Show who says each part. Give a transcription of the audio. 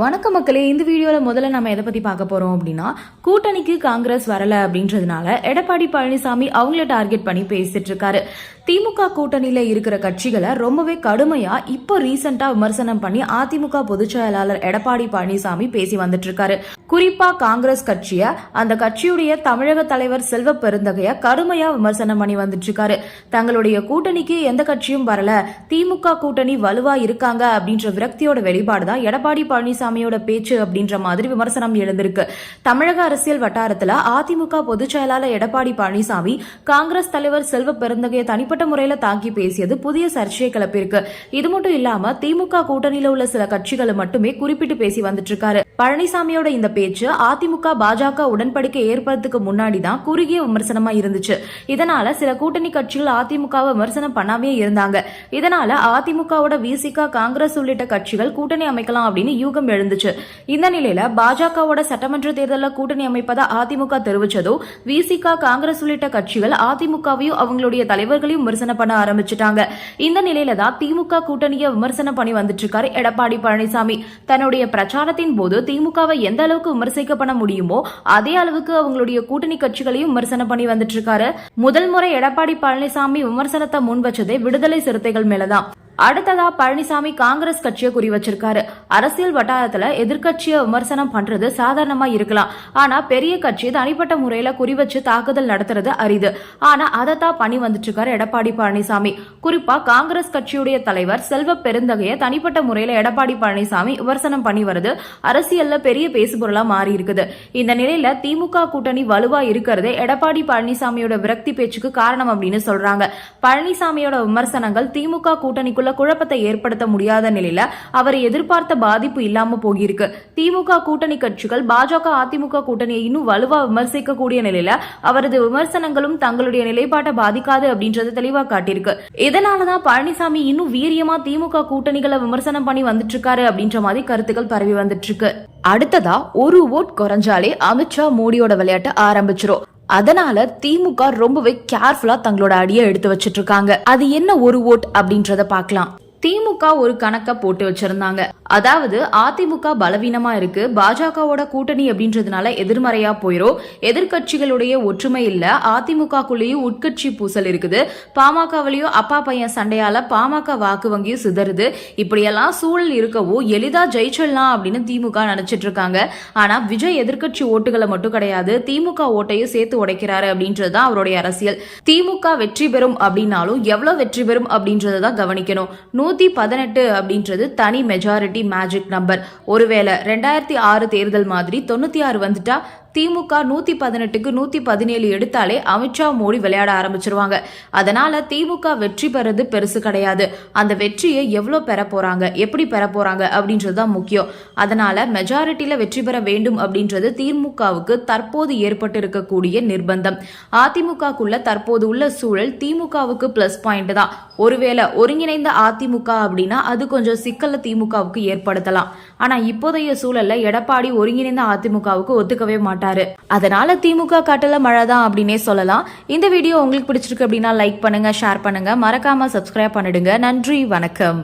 Speaker 1: வணக்க மக்களே இந்த வீடியோவில் முதல்ல நம்ம எதை பற்றி பார்க்க போகிறோம் அப்படின்னா கூட்டணிக்கு காங்கிரஸ் வரல அப்படின்றதுனால எடப்பாடி பழனிசாமி அவங்கள டார்கெட் பண்ணி பேசிட்டு இருக்காரு. திமுக கூட்டணியில் இருக்கிற கட்சிகளை ரொம்பவே கடுமையாக இப்போ ரீசெண்டாக விமர்சனம் பண்ணி அதிமுக பொதுச் செயலாளர் எடப்பாடி பழனிசாமி பேசி வந்துட்டு இருக்காரு. குறிப்பாக காங்கிரஸ் கட்சியை அந்த கட்சியுடைய தமிழக தலைவர் செல்வ பெருந்தகைய கடுமையாக விமர்சனம் பண்ணி வந்துட்டு இருக்காரு. தங்களுடைய கூட்டணிக்கு எந்த கட்சியும் வரல திமுக கூட்டணி வலுவா இருக்காங்க அப்படின்ற விரக்தியோட வெளிப்பாடு தான் எடப்பாடி பழனிசாமி பழனிசாமியோட பேச்சு அப்படின்ற மாதிரி விமர்சனம் எழுந்திருக்கு. தமிழக அரசியல் வட்டாரத்துல அதிமுக பொதுச் செயலாளர் எடப்பாடி பழனிசாமி காங்கிரஸ் தலைவர் செல்வ பெருந்தகையை தனிப்பட்ட முறையில தாக்கி பேசியது புதிய சர்ச்சையை கிளப்பியிருக்கு. இது மட்டும் இல்லாம திமுக கூட்டணியில உள்ள சில கட்சிகளை மட்டுமே குறிப்பிட்டு பேசி வந்துட்டு இருக்காரு. பழனிசாமியோட இந்த பேச்சு அதிமுக பாஜக உடன்படிக்கை ஏற்படுறதுக்கு முன்னாடி தான் குறுகிய விமர்சனமா இருந்துச்சு. இதனால சில கூட்டணி கட்சிகள் அதிமுகவை விமர்சனம் பண்ணாமே இருந்தாங்க. இதனால அதிமுகவோட விசிகா காங்கிரஸ் உள்ளிட்ட கட்சிகள் கூட்டணி அமைக்கலாம் அப்படின்னு யூகம் எழுந்துச்சு. இந்த நிலையில பாஜகவோட சட்டமன்ற தேர்தலில் கூட்டணி அமைப்பதா அதிமுக தெரிவிச்சதோ விசிகா காங்கிரஸ் உள்ளிட்ட கட்சிகள் அதிமுகவையும் அவங்களுடைய தலைவர்களையும் விமர்சனம் பண்ண ஆரம்பிச்சிட்டாங்க. இந்த நிலையில தான் திமுக கூட்டணியை விமர்சனம் பண்ணி வந்துட்டு இருக்காரு எடப்பாடி பழனிசாமி. தன்னுடைய பிரச்சாரத்தின் போது திமுகவை எந்த அளவுக்கு விமர்சிக்க பண்ண முடியுமோ அதே அளவுக்கு அவங்களுடைய கூட்டணி கட்சிகளையும் விமர்சனம் பண்ணி வந்துட்டு இருக்காரு. முதல் முறை எடப்பாடி பழனிசாமி விமர்சனத்தை முன் வச்சதே விடுதலை சிறுத்தைகள் மேலதான். அடுத்ததா பழனிசாமி காங்கிரஸ் கட்சியை குறி வச்சிருக்காரு. அரசியல் வட்டாரத்துல எதிர்க்கட்சியை விமர்சனம் பண்றது சாதாரணமா இருக்கலாம். ஆனா பெரிய கட்சி தனிப்பட்ட முறையில குறி வச்சு தாக்குதல் நடத்துறது அரிது. ஆனா அதைத்தான் பண்ணி வந்துட்டு இருக்காரு எடப்பாடி பழனிசாமி. குறிப்பா காங்கிரஸ் கட்சியுடைய தலைவர் செல்வ பெருந்தகைய தனிப்பட்ட முறையில எடப்பாடி பழனிசாமி விமர்சனம் பண்ணி வருது. அரசியல்ல பெரிய பேசுபொருளா மாறி இருக்குது இந்த நிலையில திமுக கூட்டணி வலுவா இருக்கிறதே எடப்பாடி பழனிசாமியோட விரக்தி பேச்சுக்கு காரணம் அப்படின்னு சொல்றாங்க. பழனிசாமியோட விமர்சனங்கள் திமுக கூட்டணிக்குள்ள குழப்பத்தை ஏற்படுத்த முடியாத நிலையில அவர் எதிர்பார்த்த பாதிப்பு இல்லாம போகிருக்கு திமுக கூட்டணி கட்சிகள் பாஜக அதிமுக கூட்டணியை இன்னும் வலுவா விமர்சிக்கக்கூடிய நிலையில அவரது விமர்சனங்களும் தங்களுடைய நிலைப்பாட்டை பாதிக்காது அப்படின்றது தெளிவா காட்டியிருக்கு. இதனாலதான் பழனிசாமி இன்னும் வீரியமா திமுக கூட்டணிகளை விமர்சனம் பண்ணி வந்துட்டு இருக்காரு அப்படின்ற மாதிரி கருத்துக்கள் பரவி வந்துட்டு இருக்கு அடுத்ததா ஒரு ஓட் குறைஞ்சாலே அமித்ஷா மோடியோட விளையாட்டு ஆரம்பிச்சிரும். அதனால திமுக ரொம்பவே கேர்ஃபுல்லா தங்களோட அடியை எடுத்து வச்சிட்டு இருக்காங்க. அது என்ன ஒரு ஓட் அப்படின்றத பாக்கலாம் திமுக ஒரு கணக்க போட்டு வச்சிருந்தாங்க. அதாவது அதிமுக பலவீனமா இருக்கு பாஜகவோட கூட்டணி அப்படின்றதுனால எதிர்மறையா போயிரும் எதிர்கட்சிகளுடைய ஒற்றுமை இல்ல அதிமுகக்குள்ளேயும் உட்கட்சி பூசல் இருக்குது பாமகவிலையும் அப்பா பையன் சண்டையால பாமக வாக்கு வங்கியும் சிதறுது இப்படியெல்லாம் சூழல் இருக்கவோ எளிதா ஜெயிச்சிடலாம் அப்படின்னு திமுக நினைச்சிட்டு இருக்காங்க. ஆனா விஜய் எதிர்கட்சி ஓட்டுகளை மட்டும் கிடையாது திமுக ஓட்டையும் சேர்த்து உடைக்கிறாரு அப்படின்றது தான் அவருடைய அரசியல். திமுக வெற்றி பெறும் அப்படின்னாலும் எவ்வளவு வெற்றி பெறும் அப்படின்றத தான் கவனிக்கணும். நூத்தி பதினெட்டு அப்படின்றது தனி மெஜாரிட்டி மேஜிக் நம்பர் ஒருவேளை ரெண்டாயிரத்தி ஆறு தேர்தல் மாதிரி தொண்ணூத்தி ஆறு வந்துட்டா திமுக நூத்தி பதினெட்டுக்கு நூத்தி பதினேழு எடுத்தாலே அமித்ஷா மோடி விளையாட ஆரம்பிச்சிருவாங்க. அதனால திமுக வெற்றி பெறது பெருசு கிடையாது. அந்த வெற்றியை எவ்வளவு பெற போறாங்க? எப்படி பெற போறாங்க? அப்படின்றது தான் முக்கியம். அதனால மெஜாரிட்டியில வெற்றி பெற வேண்டும் அப்படின்றது திமுகவுக்கு தற்போது ஏற்பட்டு இருக்கக்கூடிய நிர்பந்தம். அதிமுகக்குள்ள தற்போது உள்ள சூழல் திமுகவுக்கு பிளஸ் பாயிண்ட் தான். ஒருவேளை ஒருங்கிணைந்த அதிமுக அப்படின்னா அது கொஞ்சம் சிக்கலை திமுகவுக்கு ஏற்படுத்தலாம். ஆனா இப்போதைய சூழல்ல எடப்பாடி ஒருங்கிணைந்த அதிமுகவுக்கு ஒத்துக்கவே மாட்டாரு. அதனால திமுக காட்டல மழை தான் அப்படின்னே சொல்லலாம். இந்த வீடியோ உங்களுக்கு பிடிச்சிருக்கு அப்படின்னா லைக் பண்ணுங்க ஷேர் பண்ணுங்க. மறக்காம சப்ஸ்கிரைப் பண்ணிடுங்க. நன்றி வணக்கம்.